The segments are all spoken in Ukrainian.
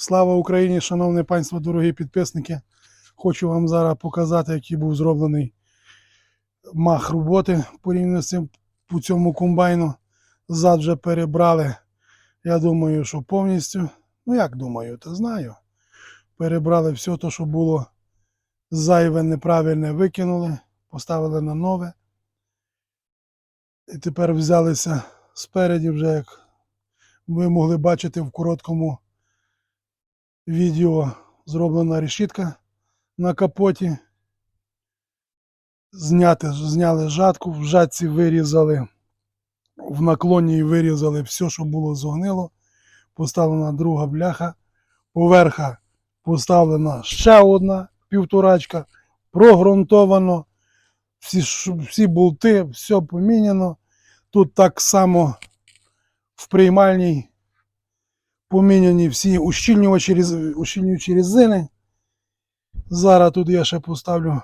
Слава Україні, шановне панство, дорогі підписники. Хочу вам зараз показати, який був зроблений мах роботи порівняно з цим по цьому комбайну. Зад вже перебрали. Я думаю, що повністю. Ну як думаю, то знаю. Перебрали все те, що було зайве, неправильне, викинули, поставили на нове. І тепер взялися спереді, вже як ви могли бачити в короткому відео зроблена решітка на капоті. Зняти, зняли жатку, в жатці вирізали, в наклоні вирізали все, що було зогнило. Поставлена друга бляха. Поверха поставлена ще одна півторачка. Прогрунтовано. Всі, всі болти, все поміняно. Тут так само в приймальній поміняні всі ущільнювачі, різ- ущільнюючі резини. Зараз тут я ще поставлю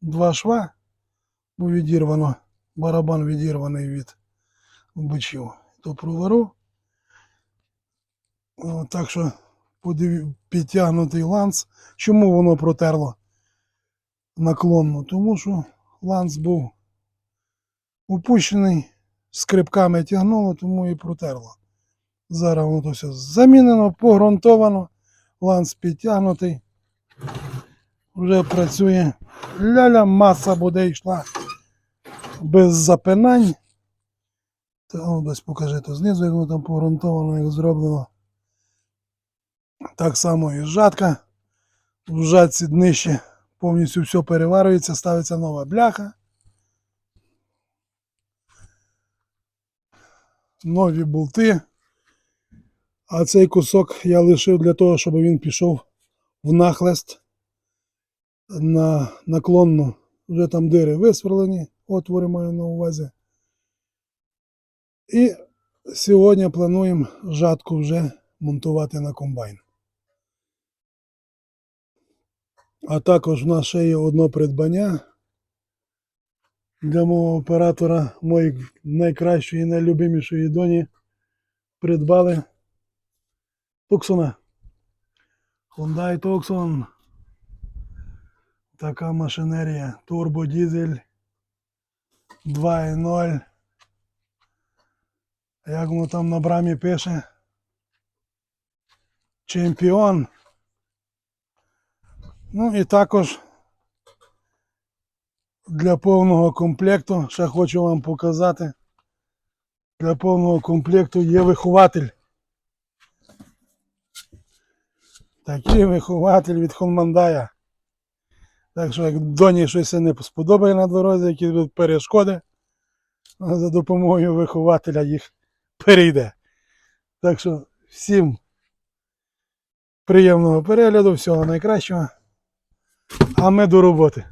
два шва, бо відірвано, барабан відірваний від бичів. То провару. Так що подив... підтягнутий ланц. Чому воно протерло наклонно? Тому що ланц був опущений, скрипками тягнуло, тому і протерло. Зараз воно то все замінено, погрунтовано, ланц підтягнутий. Вже працює. Ляля маса буде йшла без запинань. Та, ну, десь покажи то знизу, як воно там погрунтовано, як зроблено. Так само і жатка. В жатці днище повністю все переварюється, ставиться нова бляха. Нові болти. А цей кусок я лишив для того, щоб він пішов в нахлест на наклонну. Вже там дири висверлені, отвори маю на увазі. І сьогодні плануємо жатку вже монтувати на комбайн. А також в нас ще є одне придбання для мого оператора, моєї найкращої, і найлюбимішої доні. Придбали Туксона. Hyundai Tucson. Така машинерія. Турбодізель 2.0. Як воно там на брамі пише? Чемпіон. Ну і також для повного комплекту, ще хочу вам показати. Для повного комплекту є вихователь. Такий вихователь від Хонмандая. Так що, як доні щось не сподобає на дорозі, якісь будуть перешкоди, за допомогою вихователя їх перейде. Так що всім приємного перегляду, всього найкращого. А ми до роботи.